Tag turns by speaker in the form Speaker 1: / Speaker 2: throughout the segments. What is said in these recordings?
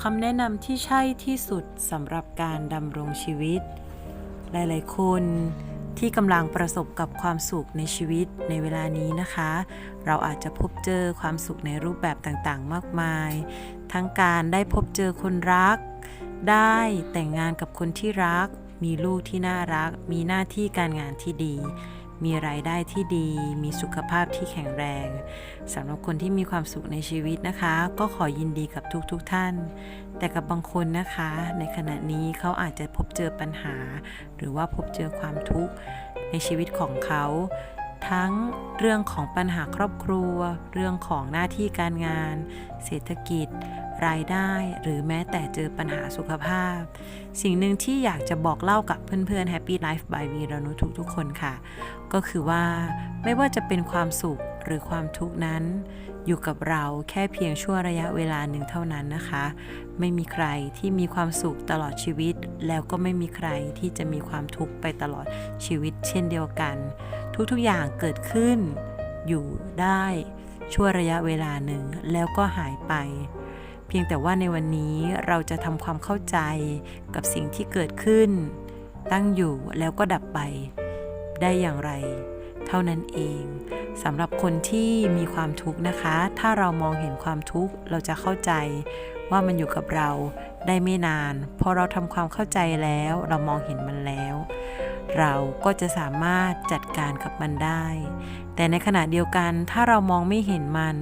Speaker 1: คำแนะนำที่ใช่ที่สุดสำหรับการดำรงชีวิต หลาย ๆ คนที่กำลังประสบกับความสุขในชีวิตในเวลานี้นะคะ เราอาจจะพบเจอความสุขในรูปแบบต่างๆ มากมาย ทั้งการได้พบเจอคนรัก ได้แต่งงานกับคนที่รัก มีลูกที่น่ารัก มีหน้าที่การงานที่ดี มีรายได้ที่ดี มีสุขภาพที่แข็งแรงสำหรับคนที่มีความสุขในชีวิตนะคะ ก็ขอยินดีกับทุกๆทท่าน แต่กับบางคนนะคะ ในขณะนี้เขาอาจจะพบเจอปัญหา หรือว่าพบเจอความทุกข์ในชีวิตของเขา ทั้งเรื่องของปัญหาครอบครัว เรื่องของหน้าที่การงาน เศรษฐกิจ รายได้ หรือแม้แต่เจอปัญหาสุขภาพ สิ่งหนึ่งที่อยากจะบอกเล่ากับเพื่อนๆ Happy Life by วีรนุทุกๆคนค่ะ ก็คือว่าไม่ว่าจะเป็นความสุขหรือความทุกข์นั้น อยู่กับเราแค่เพียงชั่วระยะเวลาหนึ่งเท่านั้นนะคะ ไม่มีใครที่มีความสุขตลอดชีวิต แล้วก็ไม่มีใครที่จะมีความทุกข์ไปตลอดชีวิต เช่นเดียวกัน ทุกๆอย่างเกิดขึ้นอยู่ได้ชั่วระยะเวลาหนึ่งแล้วก็หายไป เพียงแต่ว่าในวันนี้เราจะทำความเข้าใจกับสิ่งที่เกิดขึ้น ตั้งอยู่แล้วก็ดับไปได้อย่างไร เท่านั้นเองสำหรับคนที่มีความทุกข์นะคะ ถ้าเรามองเห็นความทุกข์เราจะเข้าใจว่ามันอยู่กับเราได้ไม่นาน พอเราทำความเข้าใจแล้วเรามองเห็นมันแล้ว เราก็จะสามารถจัดการกับมันได้ แต่ในขณะเดียวกันถ้าเรามองไม่เห็นมัน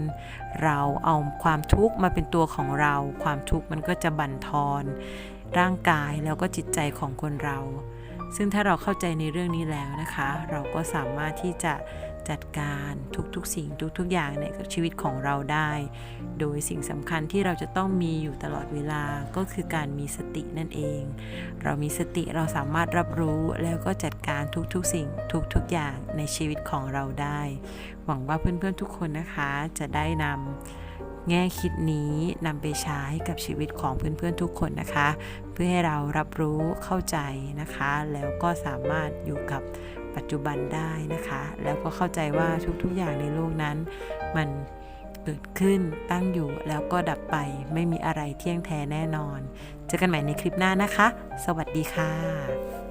Speaker 1: เราเอาความทุกข์มาเป็นตัวของเรา ความทุกข์มันก็จะบั่นทอน ร่างกายแล้วก็จิตใจของคนเรา ซึ่งถ้าเราเข้าใจในเรื่องนี้แล้วนะคะ เราก็สามารถที่จะจัดการทุกๆ สิ่งทุกๆ อย่างในชีวิตของเราได้ โดยสิ่งสำคัญที่เราจะต้องมีอยู่ตลอดเวลาก็คือการมีสตินั่นเอง เรามีสติเราสามารถรับรู้แล้วก็จัดการทุกๆ สิ่งทุกๆ อย่างในชีวิตของเราได้ หวังว่าเพื่อนๆทุกคนนะคะจะได้นำ แง่คิดนี้นำไปใช้กับชีวิตของเพื่อนๆทุกคนนะคะ เพื่อให้เรารับรู้เข้าใจนะคะ แล้วก็สามารถอยู่กับปัจจุบันได้นะคะ แล้วก็เข้าใจว่าทุกๆอย่างในโลกนั้น มันเกิดขึ้นตั้งอยู่แล้วก็ดับไปไม่มีอะไรเที่ยงแท้แน่นอน เจอกันใหม่ในคลิปหน้านะคะ สวัสดีค่ะ